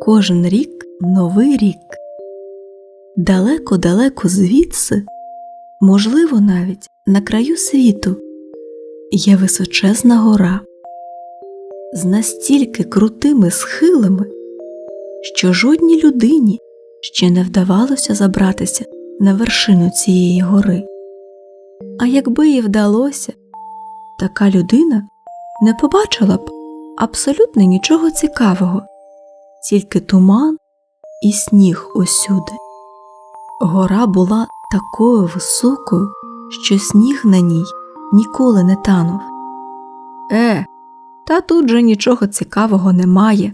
Кожен рік новий рік. Далеко-далеко звідси, можливо, навіть на краю світу, є височезна гора з настільки крутими схилами, що жодній людині ще не вдавалося забратися на вершину цієї гори. А якби їй вдалося, така людина не побачила б абсолютно нічого цікавого, тільки туман і сніг усюди. Гора була такою високою, що сніг на ній ніколи не танув. Е, та тут же нічого цікавого немає,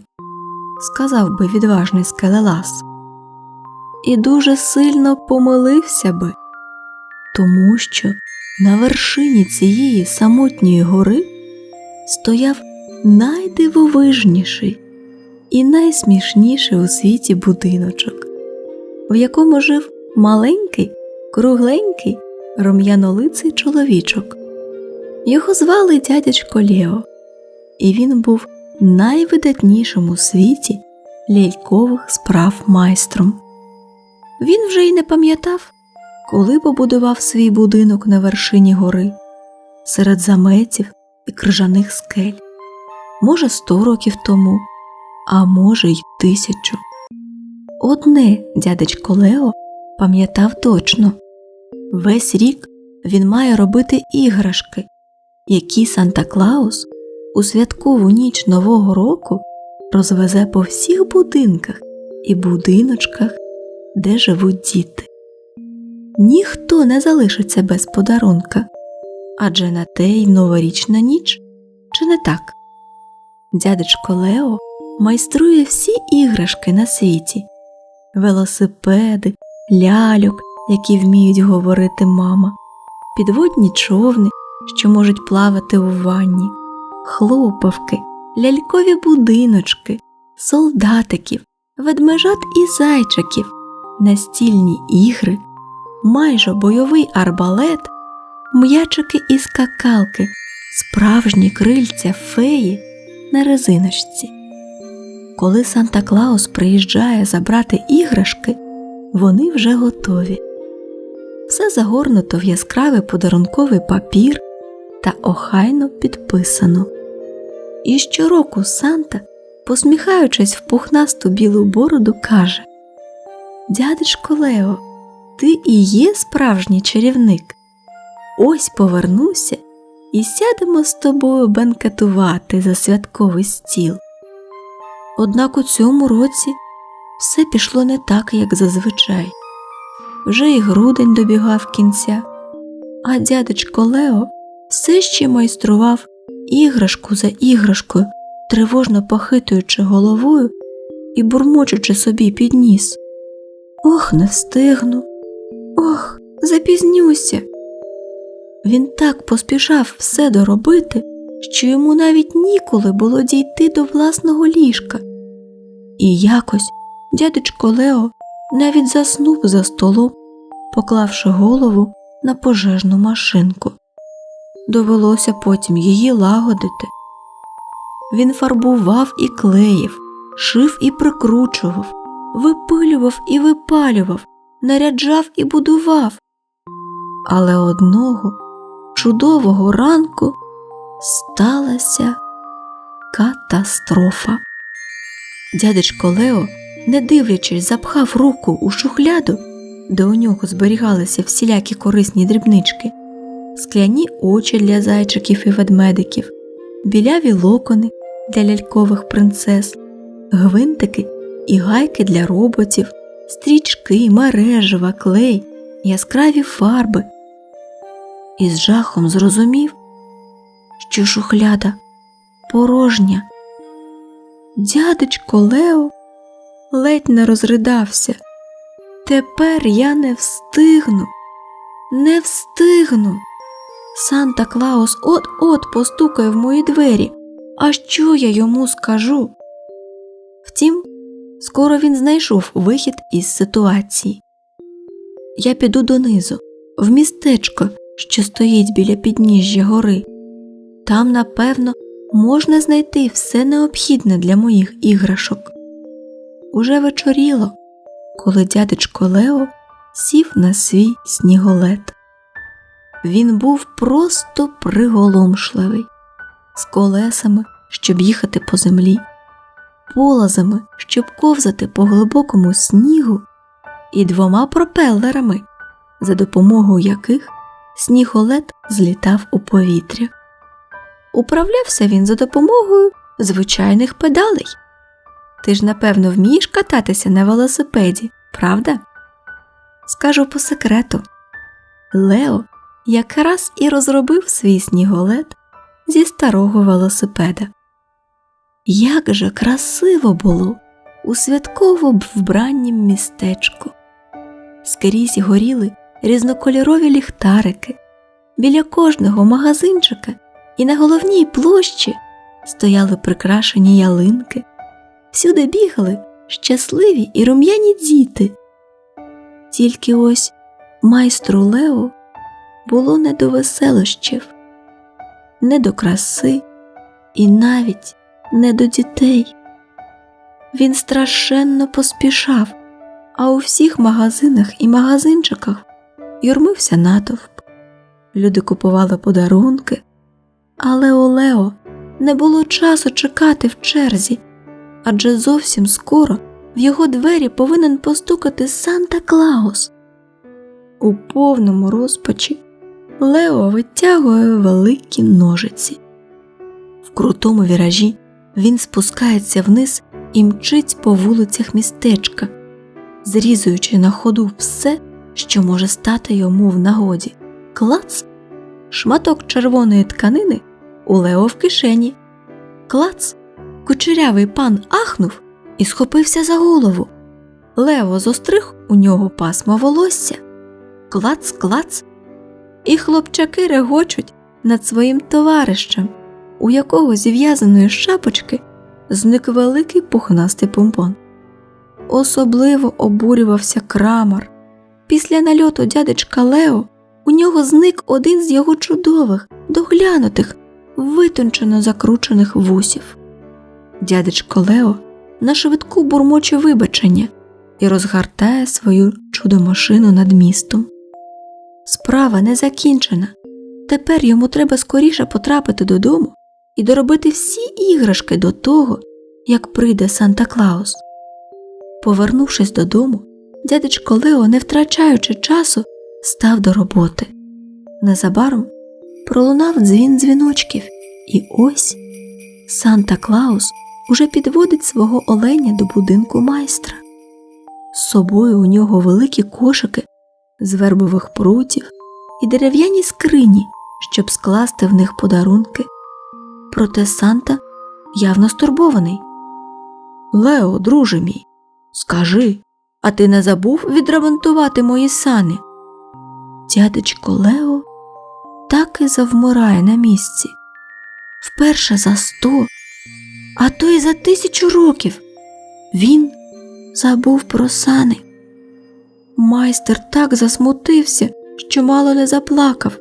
сказав би відважний скелелас. І дуже сильно помилився би, тому що на вершині цієї самотньої гори стояв найдивовижніший і найсмішніший у світі будиночок, в якому жив маленький, кругленький, рум'янолиций чоловічок. Його звали дядечко Лєо, і він був найвидатнішим у світі лялькових справ майстром. Він вже й не пам'ятав, коли побудував свій будинок на вершині гори, серед заметів і крижаних скель, може, сто років тому, а може, й тисячу. Одне дядечко Лео пам'ятав точно весь рік він має робити іграшки, які Санта Клаус у святкову ніч Нового року розвезе по всіх будинках і будиночках, де живуть діти. Ніхто не залишиться без подарунка, адже на те й новорічна ніч, чи не так? Дядечко Лео майструє всі іграшки на світі. Велосипеди, ляльок, які вміють говорити мама, підводні човни, що можуть плавати у ванні, хлопавки, лялькові будиночки, солдатиків, ведмежат і зайчиків, настільні ігри, майже бойовий арбалет, м'ячики і скакалки, справжні крильця феї на резиночці. Коли Санта Клаус приїжджає забрати іграшки, вони вже готові. Все загорнуто в яскравий подарунковий папір та охайно підписано. І щороку Санта, посміхаючись в пухнасту білу бороду, каже Дядечко Лео, ти і є справжній чарівник. Ось повернуся і сядемо з тобою бенкетувати за святковий стіл. Однак у цьому році все пішло не так, як зазвичай. Вже і грудень добігав кінця, а дядечко Лео все ще майстрував іграшку за іграшкою, тривожно похитуючи головою і бурмочучи собі під ніс. Ох, не встигну, ох, запізнюся. Він так поспішав все доробити, що йому навіть ніколи було дійти до власного ліжка. І якось дядечко Лео навіть заснув за столом, поклавши голову на пожежну машинку. Довелося потім її лагодити. Він фарбував і клеїв, шив і прикручував, випилював і випалював, наряджав і будував. Але одного чудового ранку сталася катастрофа. Дядечко Лео, не дивлячись, запхав руку у шухляду, де у нього зберігалися всілякі корисні дрібнички, скляні очі для зайчиків і ведмедиків, біляві локони для лялькових принцес, гвинтики і гайки для роботів, стрічки, мережева, клей, яскраві фарби. І з жахом зрозумів, що шухляда порожня. Дядечко Лео ледь не розридався. Тепер я не встигну, не встигну. Санта Клаус от-от постукає в мої двері. А що я йому скажу? Втім, скоро він знайшов вихід із ситуації. Я піду донизу, в містечко, що стоїть біля підніжжя гори. Там, напевно, можна знайти все необхідне для моїх іграшок. уже вечоріло, коли дядечко Лео сів на свій сніголет. Він був просто приголомшливий, з колесами, щоб їхати по землі, полозами, щоб ковзати по глибокому снігу, і двома пропелерами, за допомогою яких сніголет злітав у повітря. Управлявся він за допомогою звичайних педалей. Ти ж, напевно, вмієш кататися на велосипеді, правда? Скажу по секрету Лео якраз і розробив свій сніголет зі старого велосипеда. Як же красиво було у святково вбраннім містечку. Скрізь горіли різнокольорові ліхтарики, біля кожного магазинчика і на головній площі стояли прикрашені ялинки, всюди бігали щасливі і рум'яні діти. Тільки ось майстру Лео було не до веселощів, не до краси і навіть не до дітей. Він страшенно поспішав, а у всіх магазинах і магазинчиках юрмився натовп. Люди купували подарунки, але у Лео не було часу чекати в черзі, адже зовсім скоро в його двері повинен постукати Санта Клаус. У повному розпачі Лео витягує великі ножиці. В крутому віражі він спускається вниз і мчить по вулицях містечка, зрізуючи на ходу все, що може стати йому в нагоді. Клац, шматок червоної тканини у Лео в кишені. Клац, кучерявий пан ахнув і схопився за голову. Лево зостриг у нього пасмо волосся. Клац, клац. І хлопчаки регочуть над своїм товаришем, у якого зі в'язаної шапочки зник великий пухнастий помпон. Особливо обурювався крамар. Після нальоту дядечка Лео у нього зник один з його чудових, доглянутих, витончено закручених вусів. Дядечко Лео на швидку бурмоче вибачення і розгортає свою чудомашину над містом. Справа не закінчена. Тепер йому треба скоріше потрапити додому і доробити всі іграшки до того, як прийде Санта Клаус. Повернувшись додому, дядечко Лео, не втрачаючи часу, став до роботи. Незабаром пролунав дзвін дзвіночків, і ось Санта Клаус уже підводить свого оленя до будинку майстра. З собою у нього великі кошики з вербових прутів і дерев'яні скрині, щоб скласти в них подарунки. Проте Санта явно стурбований. Лео, друже мій, скажи, а ти не забув відремонтувати мої сани? Дядечко Лео так і завмирає на місці. Вперше за сто, а то й за тисячу років він забув про сани. Майстер так засмутився, що мало не заплакав.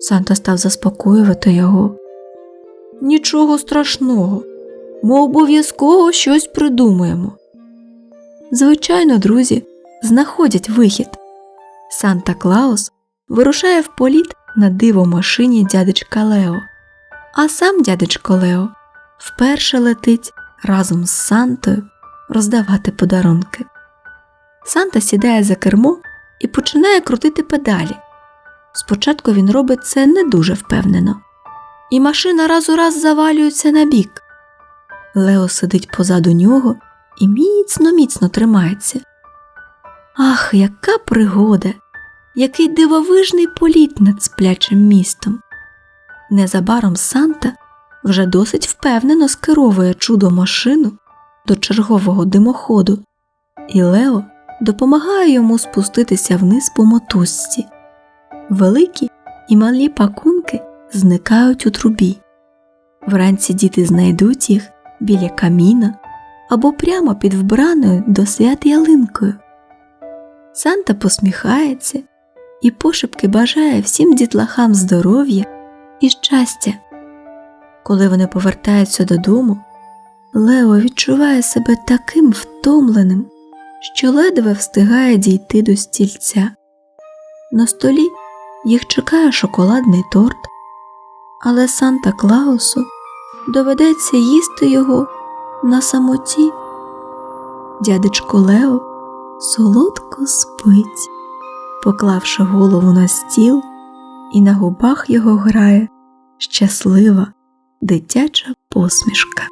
Санта став заспокоювати його. Нічого страшного, ми обов'язково щось придумаємо. Звичайно, друзі знаходять вихід. Санта Клаус вирушає в політ на дивомашині дядечка Лео, а сам дядечко Лео вперше летить разом з Сантою роздавати подарунки. Санта сідає за кермо і починає крутити педалі. Спочатку він робить це не дуже впевнено, і машина раз у раз завалюється на бік. Лео сидить позаду нього і міцно міцно тримається. Ах, яка пригода! Який дивовижний політ над сплячим містом. Незабаром Санта вже досить впевнено скеровує чудо машину до чергового димоходу, і Лео допомагає йому спуститися вниз по мотузці. Великі і малі пакунки зникають у трубі. Вранці діти знайдуть їх біля каміна або прямо під вбраною до свят ялинкою. Санта посміхається і пошепки бажає всім дітлахам здоров'я і щастя. Коли вони повертаються додому, Лео відчуває себе таким втомленим, що ледве встигає дійти до стільця. На столі їх чекає шоколадний торт, але Санта Клаусу доведеться їсти його на самоті. Дядечко Лео солодко спить, поклавши голову на стіл, і на губах його грає щаслива дитяча посмішка.